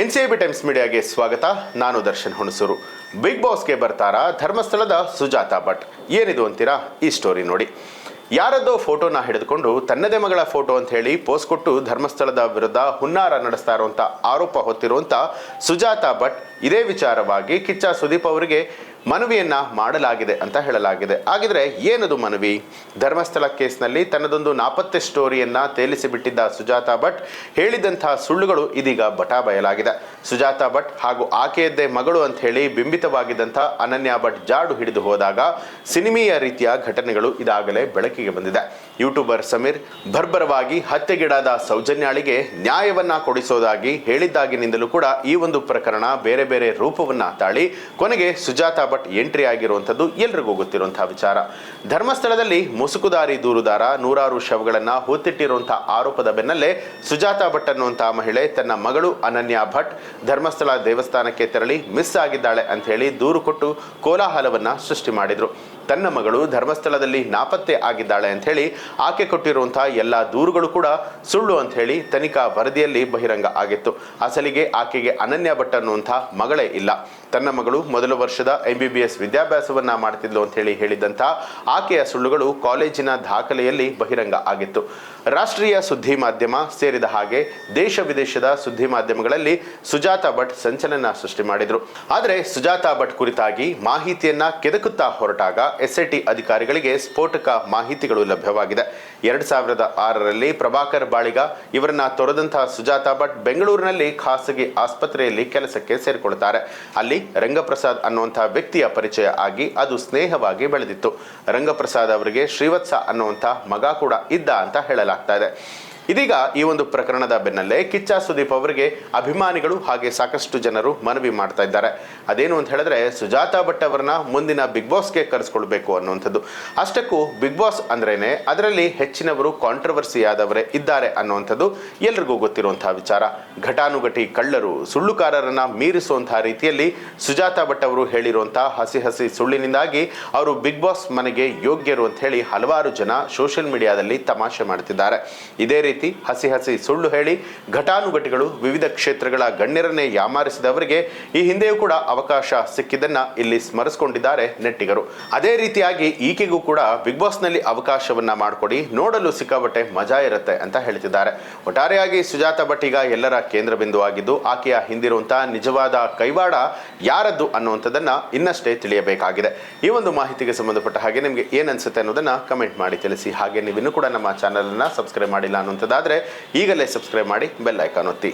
N C B times ಮೀಡಿಯಾಗೆ ಸ್ವಾಗತ. ನಾನು ದರ್ಶನ್ ಹುಣಸೂರು. ಬಿಗ್ ಬಾಸ್ಗೆ ಬರ್ತಾರಾ ಧರ್ಮಸ್ಥಳದ ಸುಜಾತಾ ಭಟ್. ಏನಿದು ಅಂತೀರಾ? ಈ ಸ್ಟೋರಿ ನೋಡಿ. ಯಾರದ್ದೋ ಫೋಟೋನ ಹಿಡಿದುಕೊಂಡು ತನ್ನದೇ ಮಗಳ ಫೋಟೋ ಅಂತ ಹೇಳಿ ಪೋಸ್ ಕೊಟ್ಟು ಧರ್ಮಸ್ಥಳದ ವಿರುದ್ಧ ಹುನ್ನಾರ ನಡೆಸ್ತಾ ಇರುವಂತ ಆರೋಪ ಹೊತ್ತಿರುವಂತ ಸುಜಾತಾ ಭಟ್ ಇದೇ ವಿಚಾರವಾಗಿ ಕಿಚ್ಚ ಸುದೀಪ್ ಅವರಿಗೆ ಮನವಿಯನ್ನ ಮಾಡಲಾಗಿದೆ ಅಂತ ಹೇಳಲಾಗಿದೆ. ಹಾಗಿದ್ರೆ ಏನದು ಮನವಿ? ಧರ್ಮಸ್ಥಳ ಕೇಸ್ನಲ್ಲಿ ತನ್ನದೊಂದು ನಾಪತ್ತೆ ಸ್ಟೋರಿಯನ್ನ ತೇಲಿಸಿ ಬಿಟ್ಟಿದ್ದ ಸುಜಾತಾ ಭಟ್ ಹೇಳಿದಂತಹ ಸುಳ್ಳುಗಳು ಇದೀಗ ಬಟಾ ಬಯಲಾಗಿದೆ. ಸುಜಾತಾ ಭಟ್ ಹಾಗೂ ಆಕೆಯದ್ದೇ ಮಗಳು ಅಂತ ಹೇಳಿ ಬಿಂಬಿತವಾಗಿದ್ದಂಥ ಅನನ್ಯ ಭಟ್ ಜಾಡು ಹಿಡಿದು ಹೋದಾಗ ಸಿನಿಮೀಯ ರೀತಿಯ ಘಟನೆಗಳು ಇದಾಗಲೇ ಬೆಳಕಿಗೆ ಬಂದಿದೆ. ಯೂಟ್ಯೂಬರ್ ಸಮೀರ್ ಬರ್ಬರವಾಗಿ ಹತ್ಯೆಗೀಡಾದ ಸೌಜನ್ಯಾಳಿಗೆ ನ್ಯಾಯವನ್ನ ಕೊಡಿಸೋದಾಗಿ ಹೇಳಿದ್ದಾಗಿನಿಂದಲೂ ಕೂಡ ಈ ಒಂದು ಪ್ರಕರಣ ಬೇರೆ ಬೇರೆ ರೂಪವನ್ನ ತಾಳಿ ಕೊನೆಗೆ ಸುಜಾತಾ ಭಟ್ ಎಂಟ್ರಿ ಆಗಿರುವಂಥದ್ದು ಎಲ್ರಿಗೂ ಗೊತ್ತಿರುವಂತಹ ವಿಚಾರ. ಧರ್ಮಸ್ಥಳದಲ್ಲಿ ಮುಸುಕುದಾರಿ ದೂರುದಾರ ನೂರಾರು ಶವಗಳನ್ನ ಹೊತ್ತಿಟ್ಟಿರುವಂತಹ ಆರೋಪದ ಬೆನ್ನಲ್ಲೇ ಸುಜಾತಾ ಭಟ್ ಅನ್ನುವಂತಹ ಮಹಿಳೆ ತನ್ನ ಮಗಳು ಅನನ್ಯ ಭಟ್ ಧರ್ಮಸ್ಥಳ ದೇವಸ್ಥಾನಕ್ಕೆ ತೆರಳಿ ಮಿಸ್ ಆಗಿದ್ದಾಳೆ ಅಂತ ಹೇಳಿ ದೂರು ಕೊಟ್ಟು ಕೋಲಾಹಲವನ್ನ ಸೃಷ್ಟಿ ಮಾಡಿದ್ರು. ತನ್ನ ಮಗಳು ಧರ್ಮಸ್ಥಳದಲ್ಲಿ ನಾಪತ್ತೆ ಆಗಿದ್ದಾಳೆ ಅಂತ ಹೇಳಿ ಆಕೆ ಕೊಟ್ಟಿರುವಂತಹ ಎಲ್ಲ ದೂರುಗಳು ಕೂಡ ಸುಳ್ಳು ಅಂತ ಹೇಳಿ ತನಿಖಾ ವರದಿಯಲ್ಲಿ ಬಹಿರಂಗ ಆಗಿತ್ತು. ಅಸಲಿಗೆ ಆಕೆಗೆ ಅನನ್ಯ ಭಟ್ ಅನ್ನುವಂತಹ ಮಗಳೇ ಇಲ್ಲ. ತನ್ನ ಮಗಳು ಮೊದಲ ವರ್ಷದ ಎಂ ಬಿ ಬಿ ಎಸ್ ವಿದ್ಯಾಭ್ಯಾಸವನ್ನ ಮಾಡ್ತಿದ್ಲು ಅಂತ ಹೇಳಿ ಹೇಳಿದಂಥ ಆಕೆಯ ಸುಳ್ಳುಗಳು ಕಾಲೇಜಿನ ದಾಖಲೆಯಲ್ಲಿ ಬಹಿರಂಗ ಆಗಿತ್ತು. ರಾಷ್ಟ್ರೀಯ ಸುದ್ದಿ ಮಾಧ್ಯಮ ಸೇರಿದ ಹಾಗೆ ದೇಶ ವಿದೇಶದ ಸುದ್ದಿ ಮಾಧ್ಯಮಗಳಲ್ಲಿ ಸುಜಾತಾ ಭಟ್ ಸಂಚಲನ ಸೃಷ್ಟಿ ಮಾಡಿದ್ರು. ಆದರೆ ಸುಜಾತಾ ಭಟ್ ಕುರಿತಾಗಿ ಮಾಹಿತಿಯನ್ನ ಕೆದಕುತ್ತಾ ಹೊರಟಾಗ ಎಸ್ಐಟಿ ಅಧಿಕಾರಿಗಳಿಗೆ ಸ್ಫೋಟಕ ಮಾಹಿತಿಗಳು ಲಭ್ಯವಾಗಿದೆ. ಎರಡ್ ಸಾವಿರದ ಆರರಲ್ಲಿ ಪ್ರಭಾಕರ್ ಬಾಳಿಗ ಇವರನ್ನ ತೊರೆದಂತಹ ಸುಜಾತಾ ಭಟ್ ಬೆಂಗಳೂರಿನಲ್ಲಿ ಖಾಸಗಿ ಆಸ್ಪತ್ರೆಯಲ್ಲಿ ಕೆಲಸಕ್ಕೆ ಸೇರಿಕೊಳ್ತಾರೆ. ಅಲ್ಲಿ ರಂಗಪ್ರಸಾದ್ ಅನ್ನುವಂತಹ ವ್ಯಕ್ತಿಯ ಪರಿಚಯ ಆಗಿ ಅದು ಸ್ನೇಹವಾಗಿ ಬೆಳೆದಿತ್ತು. ರಂಗಪ್ರಸಾದ್ ಅವರಿಗೆ ಶ್ರೀವತ್ಸ ಅನ್ನುವಂಥ ಮಗ ಕೂಡ ಇದ್ದ ಅಂತ ಹೇಳಲಾಗ್ತಾ ಇದೆ. ಇದೀಗ ಈ ಒಂದು ಪ್ರಕರಣದ ಬೆನ್ನಲ್ಲೇ ಕಿಚ್ಚ ಸುದೀಪ್ ಅವರಿಗೆ ಅಭಿಮಾನಿಗಳು ಹಾಗೆ ಸಾಕಷ್ಟು ಜನರು ಮನವಿ ಮಾಡ್ತಾ ಇದ್ದಾರೆ. ಅದೇನು ಅಂತ ಹೇಳಿದ್ರೆ ಸುಜಾತಾ ಭಟ್ ಅವರನ್ನ ಮುಂದಿನ ಬಿಗ್ ಬಾಸ್ಗೆ ಕರೆಸ್ಕೊಳ್ಬೇಕು ಅನ್ನುವಂಥದ್ದು. ಅಷ್ಟಕ್ಕೂ ಬಿಗ್ ಬಾಸ್ ಅಂದ್ರೇನೆ ಅದರಲ್ಲಿ ಹೆಚ್ಚಿನವರು ಕಾಂಟ್ರವರ್ಸಿ ಆದವರೇ ಇದ್ದಾರೆ ಅನ್ನುವಂಥದ್ದು ಎಲ್ರಿಗೂ ಗೊತ್ತಿರುವಂತಹ ವಿಚಾರ. ಘಟಾನುಘಟಿ ಕಳ್ಳರು, ಸುಳ್ಳುಕಾರರನ್ನ ಮೀರಿಸುವಂತಹ ರೀತಿಯಲ್ಲಿ ಸುಜಾತಾ ಭಟ್ ಅವರು ಹೇಳಿರುವಂತಹ ಹಸಿ ಹಸಿ ಸುಳ್ಳಿನಿಂದಾಗಿ ಅವರು ಬಿಗ್ ಬಾಸ್ ಮನೆಗೆ ಯೋಗ್ಯರು ಅಂತ ಹೇಳಿ ಹಲವಾರು ಜನ ಸೋಷಿಯಲ್ ಮೀಡಿಯಾದಲ್ಲಿ ತಮಾಷೆ ಮಾಡ್ತಿದ್ದಾರೆ. ಇದೇ ರೀತಿ ಹಸಿ ಹಸಿ ಸುಳ್ಳು ಹೇಳಿ ಘಟಾನುಘಟಿಗಳು ವಿವಿಧ ಕ್ಷೇತ್ರಗಳ ಗಣ್ಯರನ್ನೇ ಯಾಮಾರಿಸಿದವರಿಗೆ ಈ ಹಿಂದೆಯೂ ಕೂಡ ಅವಕಾಶ ಸಿಕ್ಕಿದ್ದನ್ನ ಇಲ್ಲಿ ಸ್ಮರಿಸಿಕೊಂಡಿದ್ದಾರೆ ನೆಟ್ಟಿಗರು. ಅದೇ ರೀತಿಯಾಗಿ ಈಕೆಗೂ ಕೂಡ ಬಿಗ್ ಬಾಸ್ನಲ್ಲಿ ಅವಕಾಶವನ್ನ ಮಾಡಿಕೊಡಿ, ನೋಡಲು ಸಿಕ್ಕಾಬಟ್ಟೆ ಮಜಾ ಇರುತ್ತೆ ಅಂತ ಹೇಳ್ತಿದ್ದಾರೆ. ಒಟ್ಟಾರೆಯಾಗಿ ಸುಜಾತ ಭಟ್ ಈಗ ಎಲ್ಲರ ಕೇಂದ್ರ ಬಿಂದು ಆಗಿದ್ದು, ಆಕೆಯ ಹಿಂದಿರುವಂತಹ ನಿಜವಾದ ಕೈವಾಡ ಯಾರದ್ದು ಅನ್ನುವಂಥದ್ದನ್ನ ಇನ್ನಷ್ಟೇ ತಿಳಿಯಬೇಕಾಗಿದೆ. ಈ ಒಂದು ಮಾಹಿತಿಗೆ ಸಂಬಂಧಪಟ್ಟ ಹಾಗೆ ನಿಮಗೆ ಏನ್ ಅನ್ಸುತ್ತೆ ಅನ್ನೋದನ್ನ ಕಮೆಂಟ್ ಮಾಡಿ ತಿಳಿಸಿ. ಹಾಗೆ ನೀವಿನ್ನೂ ಕೂಡ ನಮ್ಮ ಚಾನಲ್ ಅನ್ನ ಸಬ್ಸ್ಕ್ರೈಬ್ ಮಾಡಿಲ್ಲ ಅನ್ನುವಂಥದ್ದಾದ್ರೆ ಈಗಲೇ ಸಬ್ಸ್ಕ್ರೈಬ್ ಮಾಡಿ ಬೆಲ್ ಐಕಾನ್ ಒತ್ತಿ.